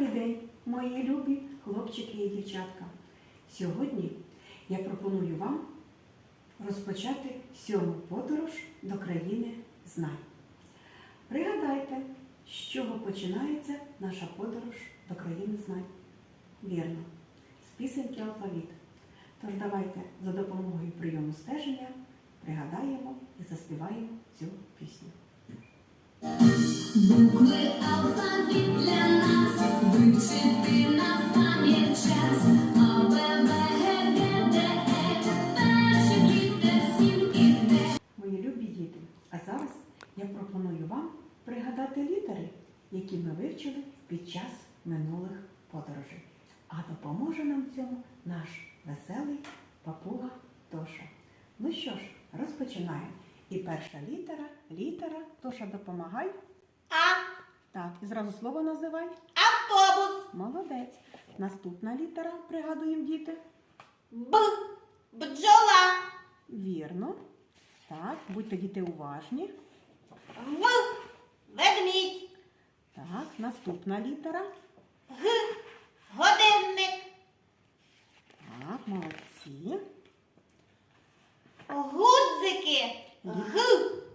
Добрий день, мої любі хлопчики і дівчатка. Сьогодні я пропоную вам розпочати сьому подорож до країни знань. Пригадайте, з чого починається наша подорож до країни знань. Вірно, з пісеньки алфавіт. Тож давайте за допомогою прийому стеження пригадаємо і заспіваємо цю пісню. Букви алфавіт для нас вивчити на пам'ять час. Е. Мої любі діти, а зараз я пропоную вам пригадати літери, які ми вивчили під час минулих подорожей. А допоможе нам в цьому наш веселий папуга Тоша. Ну що ж, розпочинаємо. І перша літера, літера, Тоша, допомагай. А. Так, і зразу слово називай. Автобус. Молодець. Наступна літера, пригадуємо діти. Б. Бджола. Вірно. Так, будьте діти уважні. В. Ведмідь. Так, наступна літера. Г. Годинник. Так, молодці. Г.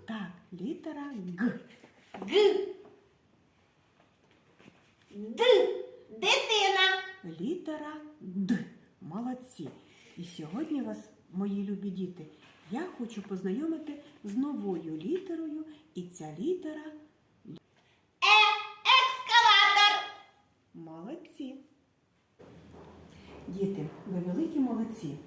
Так, літера Г. Г. Д. Дитина. Літера Д. Молодці. І сьогодні вас, мої любі діти, я хочу познайомити з новою літерою. І ця літера Е. Екскаватор. молодці. Діти, ви великі молодці.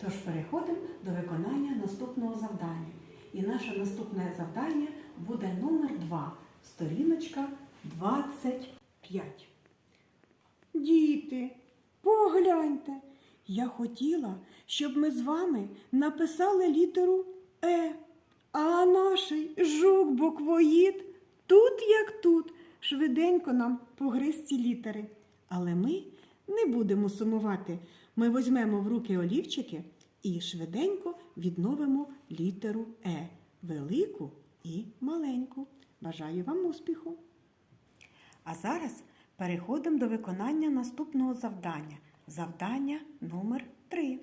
Тож переходимо до виконання наступного завдання. І наше наступне завдання буде номер 2, сторіночка 25. Діти, погляньте, я хотіла, щоб ми з вами написали літеру Е, а наш жук буквоїд тут як тут, швиденько нам погриз ці літери. Але ми не будемо сумувати. Ми візьмемо в руки олівчики і швиденько відновимо літеру Е, велику і маленьку. Бажаю вам успіху! А зараз переходимо до виконання наступного завдання. Завдання номер 3.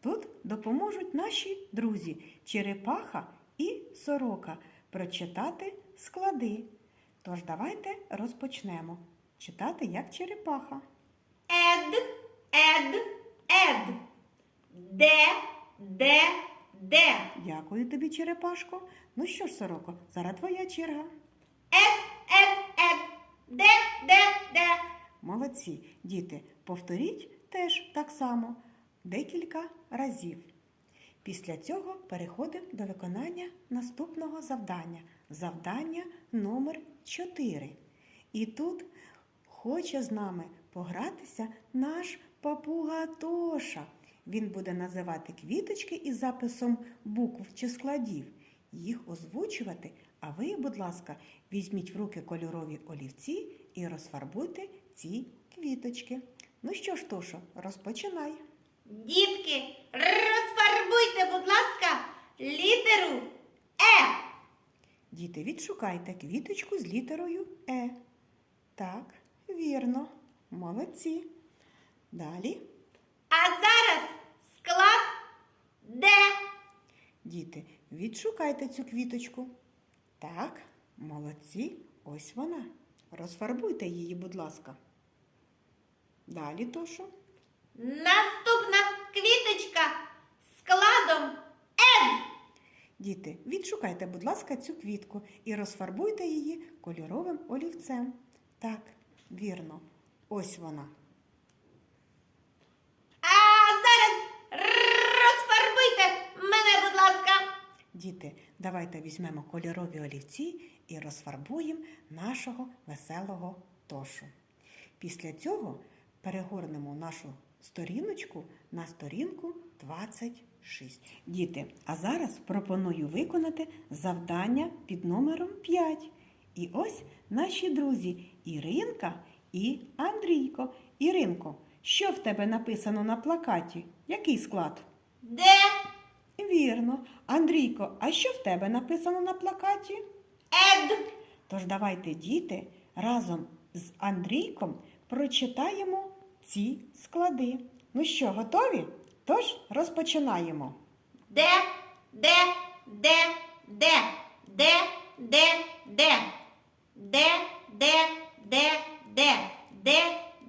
Тут допоможуть наші друзі Черепаха і Сорока прочитати склади. Тож давайте розпочнемо читати як черепаха. Ед. Ед. Ед. Де. Де. Де. Дякую тобі, черепашко. Ну що ж, сороко, зараз твоя черга. Ед. Ед. Ед. Де. Де. Де. Молодці, діти, повторіть теж так само декілька разів. Після цього переходимо до виконання наступного завдання. Завдання номер 4. І тут хоче з нами погратися наш папуга Тоша. Він буде називати квіточки із записом букв чи складів, їх озвучувати. А ви, будь ласка, візьміть в руки кольорові олівці і розфарбуйте ці квіточки. Ну що ж, Тошо, розпочинай. Дітки, розфарбуйте, будь ласка, літеру Е. Діти, відшукайте квіточку з літерою Е. Так, вірно. Молодці. Далі. А склад Д. Діти, відшукайте цю квіточку. Так, молодці. Ось вона. Розфарбуйте її, будь ласка. Далі, Тошо. Наступна квіточка складом Ед. Діти, відшукайте, будь ласка, цю квітку і розфарбуйте її кольоровим олівцем. Так, вірно. Ось вона. А зараз розфарбуйте мене, будь ласка. Діти, давайте візьмемо кольорові олівці і розфарбуємо нашого веселого тошу. Після цього перегорнемо нашу сторіночку на сторінку 26. Діти, а зараз пропоную виконати завдання під номером 5. І ось наші друзі Іринка і Андрійко. Іринко, що в тебе написано на плакаті? Який склад? Д. Вірно. Андрійко, а що в тебе написано на плакаті? Ед. Тож давайте, діти, разом з Андрійком прочитаємо ці склади. Ну що, готові? Тож розпочинаємо. Де, де, де, де, де, де, де, де, де, де, де, де,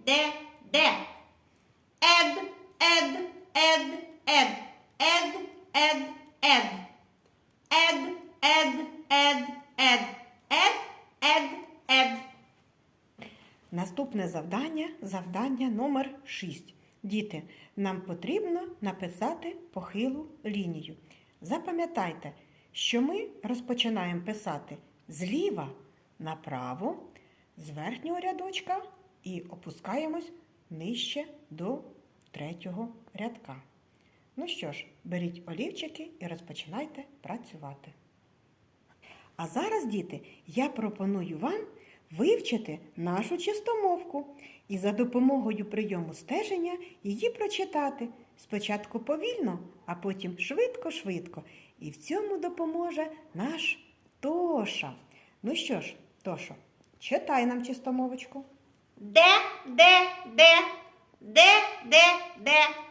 де, де. Ед, ед, ед, ед, ед, ед, ед. Ед, ед, ед, ед, ед, ед, ед. Наступне завдання завдання номер 6. Діти, нам потрібно написати похилу лінію. Запам'ятайте, що ми розпочинаємо писати зліва направо, з верхнього рядочка і опускаємось нижче до третього рядка. Ну що ж, беріть олівчики і розпочинайте працювати. А зараз, діти, я пропоную вам вивчити нашу чистомовку і за допомогою прийому стеження її прочитати спочатку повільно, а потім швидко-швидко. І в цьому допоможе наш Тоша. Ну що ж, Тошо, читай нам чистомовочку. Де, де, де, де, де, де.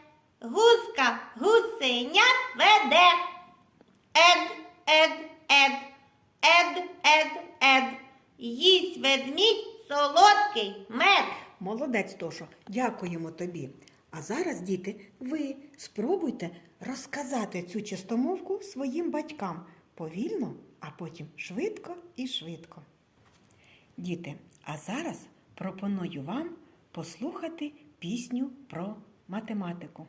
Гуска гусенят веде. Ед, ед, ед, ед, ед, ед. Їсть ведмідь солодкий мед. Молодець, Тошо, дякуємо тобі. А зараз, діти, ви спробуйте розказати цю чистомовку своїм батькам повільно, а потім швидко і швидко. Діти, а зараз пропоную вам послухати пісню про математику.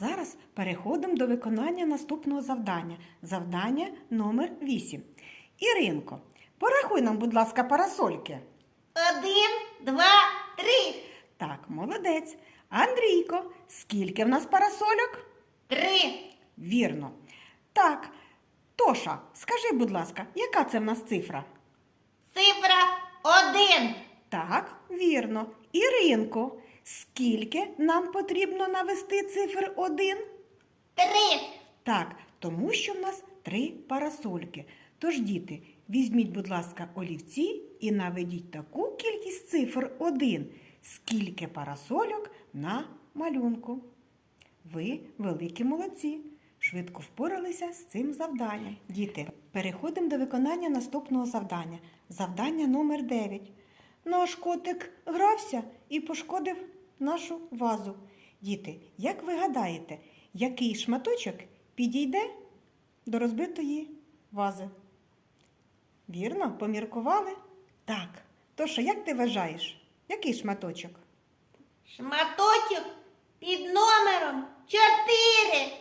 Зараз переходимо до виконання наступного завдання. Завдання номер 8. Іринко, порахуй нам, будь ласка, парасольки. Один, два, три, Так, молодець. Андрійко, скільки в нас парасольок? три. Вірно. Так, Тоша, скажи, будь ласка, яка це в нас цифра? Цифра один. Так, вірно. Іринко, скільки нам потрібно навести цифр 1? Три. Так, тому що в нас три парасольки. Тож, діти, візьміть, будь ласка, олівці і наведіть таку кількість цифр 1, скільки парасольок на малюнку. Ви великі молодці. Швидко впоралися з цим завданням. Діти, переходимо до виконання наступного завдання. Завдання номер 9. Наш котик грався і пошкодив нашу вазу. Діти, як ви гадаєте, який шматочок підійде до розбитої вази? Вірно, поміркували? Так. Тоша, як ти вважаєш? Який шматочок? Шматочок під номером чотири.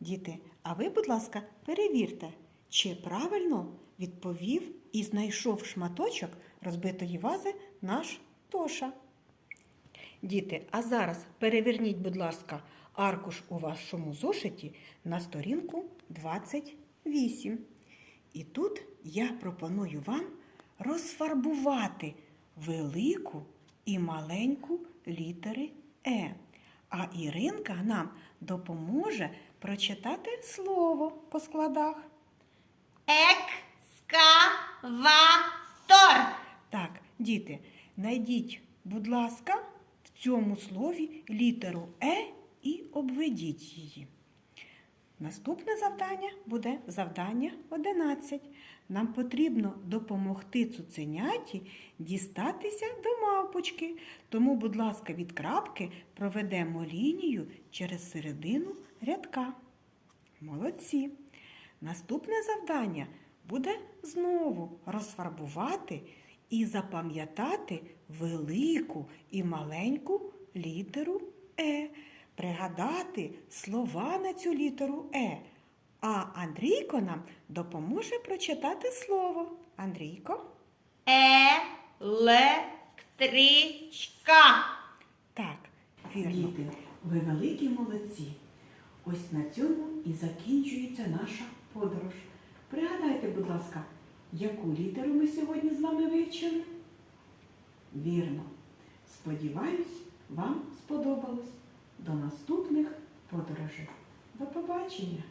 Діти, а ви, будь ласка, перевірте, чи правильно відповів і знайшов шматочок розбитої вази наш Тоша. Діти, а зараз переверніть, будь ласка, аркуш у вашому зошиті на сторінку 28. І тут я пропоную вам розфарбувати велику і маленьку літери Е. А Іринка нам допоможе прочитати слово по складах. Екскаватор. Так, діти, найдіть, будь ласка, цьому слові літеру Е і обведіть її. Наступне завдання буде завдання 11. нам потрібно допомогти цуценяті дістатися до мавпочки. Тому, будь ласка, від крапки проведемо лінію через середину рядка. Молодці. Наступне завдання буде знову розфарбувати і запам'ятати велику і маленьку літеру Е, пригадати слова на цю літеру Е. А Андрійко нам допоможе прочитати слово. Андрійко? Електричка. Так, вірно. Діти, ви великі молодці. Ось на цьому і закінчується наша подорож. Пригадайте, будь ласка, яку літеру ми сьогодні з вами вивчили? Вірно. Сподіваюсь, вам сподобалось. До наступних подорожей. До побачення!